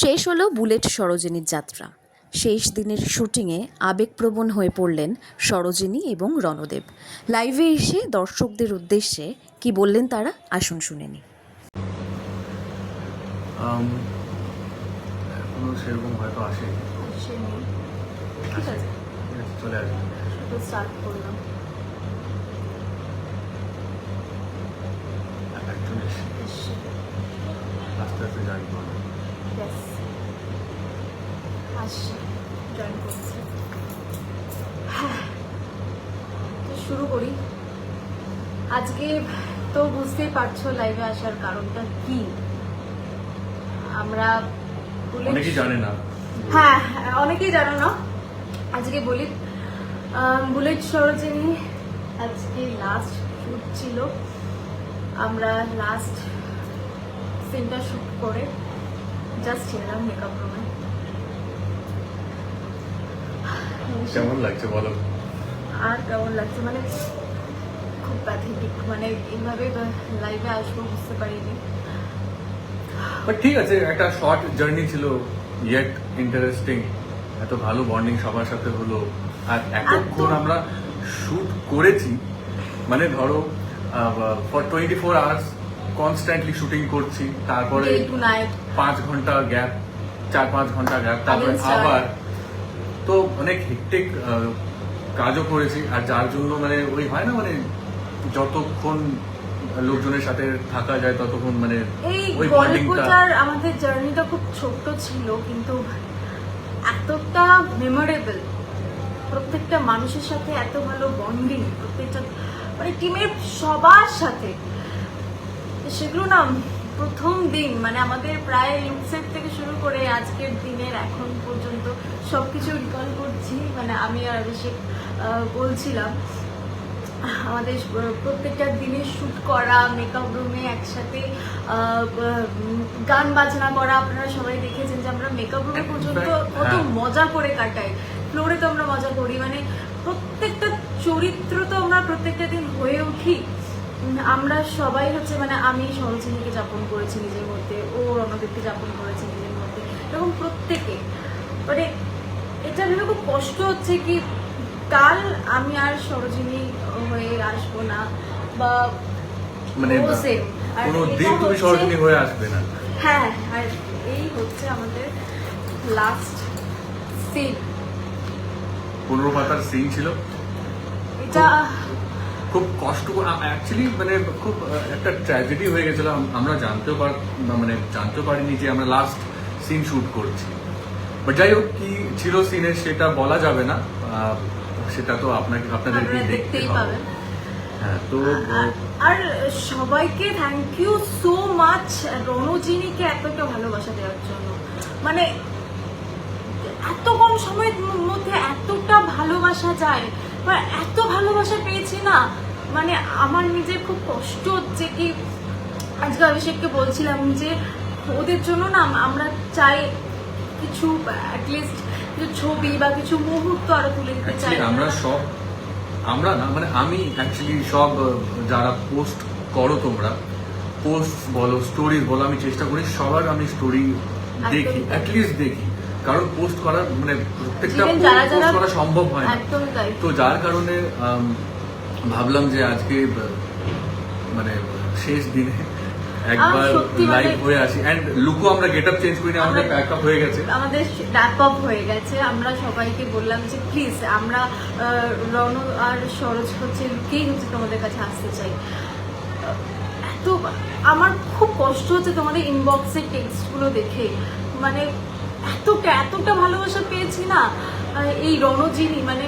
শেষ হলো বুলেট সরোজিনীর যাত্রা। শেষ দিনের শুটিংয়ে আবেগপ্রবণ হয়ে পড়লেন সরোজিনী এবং রণদেব। লাইভে এসে দর্শকদের উদ্দেশ্যে কি বললেন তারা আসুন শুনে নিই। এখনও সেরকম হয়তো আসেনি। ঠিক আছে। ঠিক আছে, চলে আসবে। শুধু স্টার্ট করলাম। একজন এসে এসে আস্তে আস্তে ব্যাস আসছে জয়েন করছে। হ্যাঁ তো শুরু করি। আজকে তো বুঝতেই পারছ লাইভে আসার কারণটা কি? আমরা অনেকেই জানে না। হ্যাঁ অনেকেই জানো না। আজকে বলি বুলেট সরোজিনী আজকে লাস্ট শুট ছিল। আমরা লাস্ট সিনটা শুট করে জাস্ট এলাম মেকআপ রুমে কেমন লাগছে বলো? আর কেমন লাগছে? মানে খুব প্যাথেটিক মানে এইভাবে লাইভে আসব বুঝতে পারিনি। বাট ঠিক আছে একটা শর্ট জার্নি ছিল ইয়েট ইন্টারেস্টিং এত ভালো বন্ডিং সবার সাথে হলো। আর এতক্ষণ। আমরা শুট করেছি মানে ধরো for twenty four hours constantly shooting করছি তারপরে পাঁচ ঘণ্টা গ্যাপ চার পাঁচ ঘণ্টা গ্যাপ তারপরে আবার অনেক হেক্টিক কাজও করেছি আর যার জন্য মানে ওই হয় না মানে যতক্ষণ লোকজনের সাথে থাকা যায় ততক্ষণ মানে এই ওই বন্ডিংটা আমাদের জার্নিটা খুব ছোট্ট ছিল কিন্তু এতটা মেমোরেবল প্রত্যেকটা মানুষের সাথে এত ভালো বন্ডিং প্রত্যেকটা মানে টিমের সবার সাথে সেগুলো না প্রথম দিন মানে আমাদের প্রায় লুকসেট থেকে শুরু করে আজকের দিনের এখন পর্যন্ত সব কিছু রিকল করছি মানে আমি আর অভিষেক বলছিলাম আমাদের প্রত্যেকটা দিনে শ্যুট করা মেকআপ রুমে একসাথে গান বাজনা করা আপনারা সবাই দেখেছেন যে আমরা মেকআপ রুমে পর্যন্ত কত হ্যাঁ। মজা করে কাটাই ফ্লোরে তো আমরা মজা করি মানে প্রত্যেকটা চরিত্র তো আমরা প্রত্যেকটা দিন হয়ে উঠি আমরা সবাই হচ্ছে মানে আমি সরোজিনীকে যাপন করেছি নিজের মধ্যে ও রণদীপকে যাপন করেছি নিজের মধ্যে এরকম প্রত্যেকে। মানে এটা ভেবে খুব কষ্ট হচ্ছে কি কাল আমি আর সরোজিনী হয়ে আসব না বা মানে তুমি হয়ে আসবে না। হ্যাঁ আর এই হচ্ছে আমাদের লাস্ট সিন পনেরো পাতার সিন ছিল। এটা খুব কষ্ট অ্যাকচুয়ালি মানে খুব একটা ট্র্যাজেডি হয়ে গেছিল আমরা জানতেও পার মানে জানতেও পারিনি যে আমরা লাস্ট সিন শুট করছি। বাট যাই হোক কি ছিল সিনের সেটা বলা যাবে না। সেটা তো আপনাকে আপনাদেরকে দেখতে দেখতেই হবে। হ্যাঁ তো আর সবাইকে থ্যাংক ইউ সো মাচ রণজিনীকে এতটা ভালোবাসা দেওয়ার জন্য। মানে এত কম সময়ের মধ্যে এতটা ভালোবাসা যায়। বা এত ভালোবাসা পেয়েছি না মানে আমার নিজের খুব কষ্ট হচ্ছে কি আজকে অভিষেককে বলছিলাম যে ওদের জন্য না আমরা চাই কিছু অ্যাটলিস্ট কিছু ছবি বা কিছু মুহূর্ত আরও তুলে দিতে চাই আমরা সব আমরা না মানে আমি অ্যাকচুয়ালি সব যারা পোস্ট করো তোমরা পোস্ট বলো স্টোরিজ বলো আমি চেষ্টা করি সবার আমি স্টোরি দেখি। অ্যাটলিস্ট দেখি কারণ পোস্ট করার মানে প্রত্যেকটা পোস্ট করা সম্ভব হয় না। তো যার কারণে ভাবলাম যে আজকে মানে শেষ দিনে একবার মানে- লাইভ হয়ে আসি। অ্যান্ড লুকো আমরা গেট আপ চেঞ্জ করি না আমাদের আমরা- প্যাক আপ হয়ে গেছে। আমাদের র্যাপ আপ হয়ে গেছে। আমরা সবাইকে বললাম যে প্লিজ আমরা রণ আর সরোজ হচ্ছে লুকিয়েই হচ্ছে তোমাদের কাছে আসতে চাই। এত আমার খুব কষ্ট হচ্ছে তোমাদের ইনবক্সের টেক্সটগুলো দেখে। মানে এতটা এতটা ভালোবাসা পেয়েছি না এই রণজিনী মানে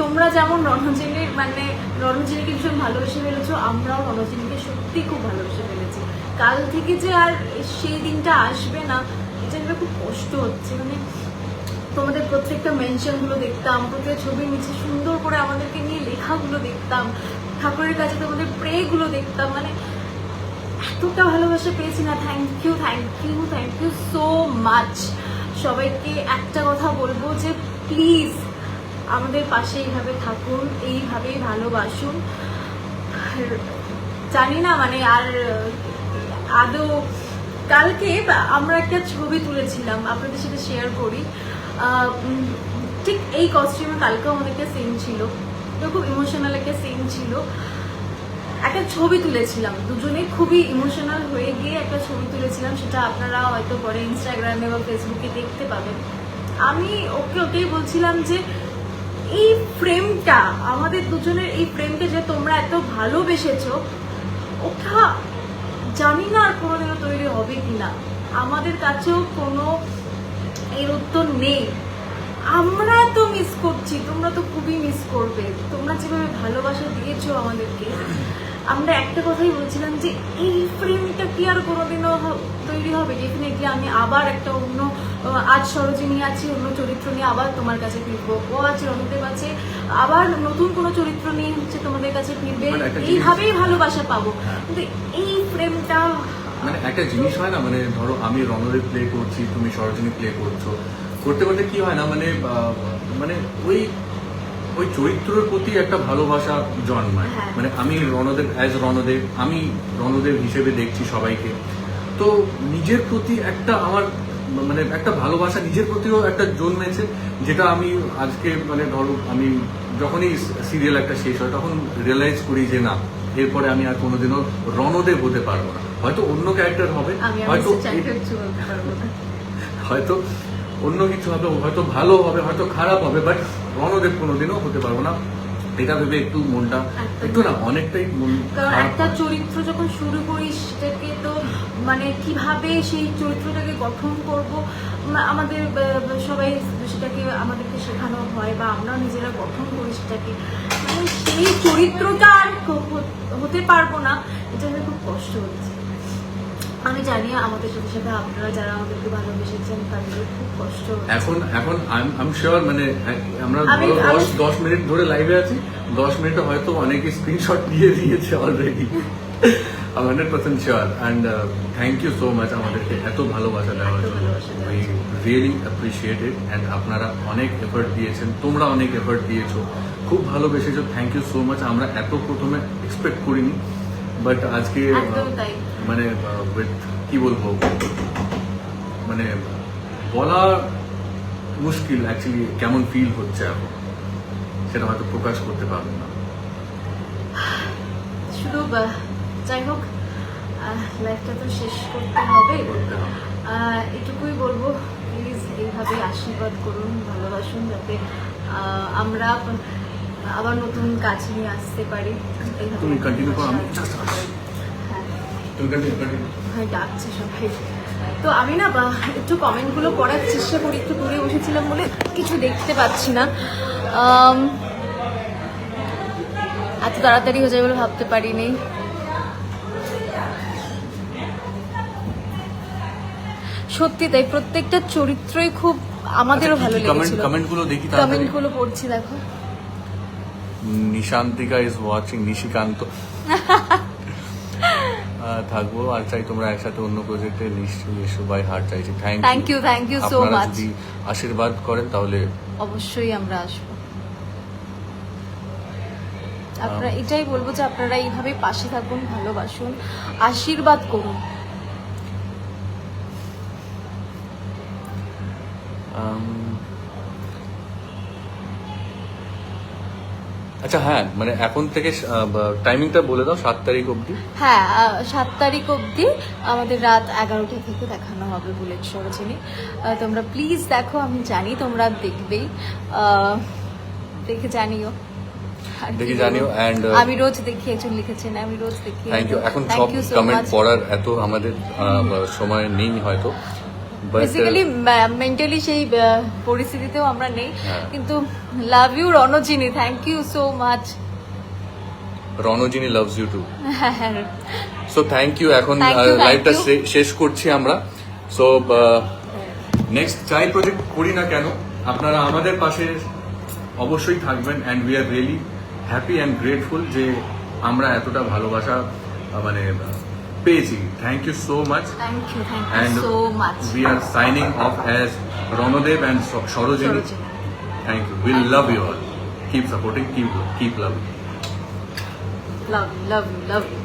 তোমরা যেমন রণজিনীর মানে রণজিনীকে ভীষণ ভালোবেসে ফেলেছো, আমরাও রণজিনীকে সত্যি খুব ভালোবেসে ফেলেছি। কাল থেকে যে আর সেই দিনটা আসবে না, এটা ভেবে খুব কষ্ট হচ্ছে। মানে তোমাদের প্রত্যেকটা মেনশনগুলো দেখতাম, প্রত্যেকটা ছবির নিচে সুন্দর করে আমাদেরকে নিয়ে লেখাগুলো দেখতাম, ঠাকুরের কাছে তোমাদের প্রেগুলো দেখতাম মানে এতটা ভালোবাসা পেয়েছি না thank you thank you thank you so much সবাইকে একটা কথা বলব যে প্লিজ আমাদের পাশে এইভাবে থাকুন, এইভাবেই ভালোবাসুন। জানি না মানে আর, আদৌ, কালকে আমরা একটা ছবি তুলেছিলাম, আপনাদের সাথে শেয়ার করি। ঠিক এই কস্টিউমে কালকেও আমাদের একটা সিন ছিল। তো খুব ইমোশনাল একটা সিন ছিল। একটা ছবি তুলেছিলাম। দুজনে খুবই ইমোশনাল হয়ে গিয়ে একটা ছবি তুলেছিলাম। সেটা আপনারা হয়তো পরে ইনস্টাগ্রামে বা ফেসবুকে দেখতে পাবেন। আমি ওকে ওটাই বলছিলাম যে, এই ফ্রেমটা আমাদের দুজনের এই ফ্রেমটা যে তোমরা এত ভালোবেসেছো, ওটা জানি না আর কোনোদিনও তৈরি হবে কি না আমাদের কাছেও কোনো এর উত্তর নেই। আমরা তো মিস করছি, তোমরা তো খুবই মিস করবে। তোমরা যেভাবে ভালোবাসা দিয়েছ আমাদেরকে আমরা একটা কথাই বলছিলাম যে এই ফ্রেমটা কি আর কোনোদিনও তৈরি হবে? ডেফিনেটলি আমি আবার একটা অন্য আজ সরোজিনী আছি অন্য চরিত্র নিয়ে আবার তোমার কাছে ফিরবো। ও আছে রণদেব আছে আবার নতুন কোনো চরিত্র নিয়ে হচ্ছে তোমাদের কাছে ফিরবে। মানে এইভাবেই ভালোবাসা পাবো। হ্যাঁ। কিন্তু এই ফ্রেমটা মানে একটা জিনিস হয় না? মানে ধরো আমি রণদেব প্লে করছি তুমি সরোজিনী প্লে করছ। করতে করতে কি হয় না? মানে মানে ওই ওই চরিত্রের প্রতি একটা ভালোবাসা জন্মায়। হ্যাঁ। মানে আমি রণদেব অ্যাজ রণদেব আমি রণদেব হিসেবে দেখছি সবাইকে। তো নিজের প্রতি একটা আমার মানে একটা ভালোবাসা নিজের প্রতিও একটা জন্মেছে যেটা আমি আজকে মানে ধরো আমি যখনই সিরিয়াল একটা শেষ হয় তখন রিয়েলাইজ করি যে না এরপরে আমি আর কোনোদিনও রণদেব হতে পারব না। হয়তো অন্য ক্যারেক্টার হবে হয়তো হয়তো অন্য কিছু হবে হয়তো ভালো হবে হয়তো খারাপ হবে বাট রণদেব কোনোদিনও হতে পারব না। এটা ভেবে একটু মনটা একটু না অনেকটাই মন কারণ একটা চরিত্র যখন শুরু করি সেটাকে তো মানে কীভাবে সেই চরিত্রটাকে গঠন করব? আমাদের সবাই সেটাকে আমাদেরকে শেখানো হয় বা আমরা নিজেরা গঠন করি সেটাকে। মানে সেই চরিত্রটা আর হতে পারব না এটা খুব কষ্ট হচ্ছে। আমি জানি আমাদের সাথে সাথে আপনারা যারা আমাদেরকে ভালোবেসেছেন তাদের খুব কষ্ট। এখন এখন আমি শিওর মানে আমরা আমি- ধরো দশ আমি- দশ মিনিট ধরে লাইভে আছি। দশ মিনিটে হয়তো অনেকে স্ক্রিনশট দিয়ে দিয়েছে already hundred percent sure and thank you so much আমাদেরকে এত ভালোবাসা দেওয়ার জন্য। উই রিয়েলি অ্যাপ্রিসিয়েটেড অ্যান্ড আপনারা অনেক এফার্ট দিয়েছেন। তোমরা অনেক এফার্ট দিয়েছ। খুব ভালোবেসেছো। থ্যাংক ইউ সো মাচ আমরা এত প্রথমে এক্সপেক্ট করিনি। বাট আজকে মানে কি বলব? মানে বলা মুশকিল অ্যাকচুয়ালি কেমন ফিল হচ্ছে এখন? সেটা হয়তো প্রকাশ করতে পারব না। শুধু যাই হোক লাইফটা তো শেষ করতে হবে। এটুকুই বলব প্লিজ এইভাবে আশীর্বাদ করুন ভালোবাসুন যাতে আমরা আবার নতুন কাজ নিয়ে আসতে পারি। তুমি continue করো, আমি। হ্যাঁ। হয় ডাকছে সবাই। তো আমি না একটু কমেন্টগুলো পড়ার চেষ্টা করি একটু দূরে বসেছিলাম বলে কিছু দেখতে পাচ্ছি না। এত তাড়াতাড়ি হয়ে যাবে বলে ভাবতে পারিনি। সত্যি তাই প্রত্যেকটা চরিত্রই খুব আমাদেরও আচ্ছা, ভালো লেগেছিল। comment গুলো দেখি তাড়াতাড়ি। কমেন্টগুলো পড়ছি দেখো। নিশান্তিকা ইজ ওয়াচিং নিশিকান্ত। থাকব আর চাই তোমরা একসাথে অন্য প্রজেক্টে নিশ্চয়ই এসো বাই হার্ট চাইছি থ্যাংক thank you so আপনারা much. যদি আশীর্বাদ করেন তাহলে অবশ্যই আমরা আসব। আপনারা এটাই বলব যে আপনারা এইভাবে পাশে থাকুন ভালোবাসুন আশীর্বাদ করুন। আম, আচ্ছা হ্যাঁ মানে এখন থেকে টাইমিংটা বলে দাও সাত তারিখ অবধি। হ্যাঁ সাত তারিখ অবধি আমাদের রাত এগারোটা থেকে দেখানো হবে বুলেট সরোজিনী। তোমরা প্লিজ দেখো আমি জানি তোমরা দেখবেই দেখে জানিও। কি জানিও uh, আমি রোজ দেখি একজন লিখেছেন আমি রোজ দেখি থ্যাংক ইউ এখন সব কমেন্ট পড়ার এত আমাদের সময় নেই হয়তো। বেসিক্যালি মেন্টালি সেই পরিস্থিতিতেও আমরা নেই। হ্যাঁ। কিন্তু love you Ranjini thank you so much Ranjini loves you too so thank you এখন লাইভটা শেষ করছি আমরা। সো নেক্সট যাই প্রজেক্ট করি না কেন? আপনারা আমাদের পাশে অবশ্যই থাকবেন and we are really happy and grateful যে আমরা এতটা ভালোবাসা মানে পেয়েছি thank you so much thank you thank and you so much we are signing off as Ranodev and So- Sorojini. Sorojini. Thank you. We love you all. Keep supporting. Keep keep loving. Love you love you love you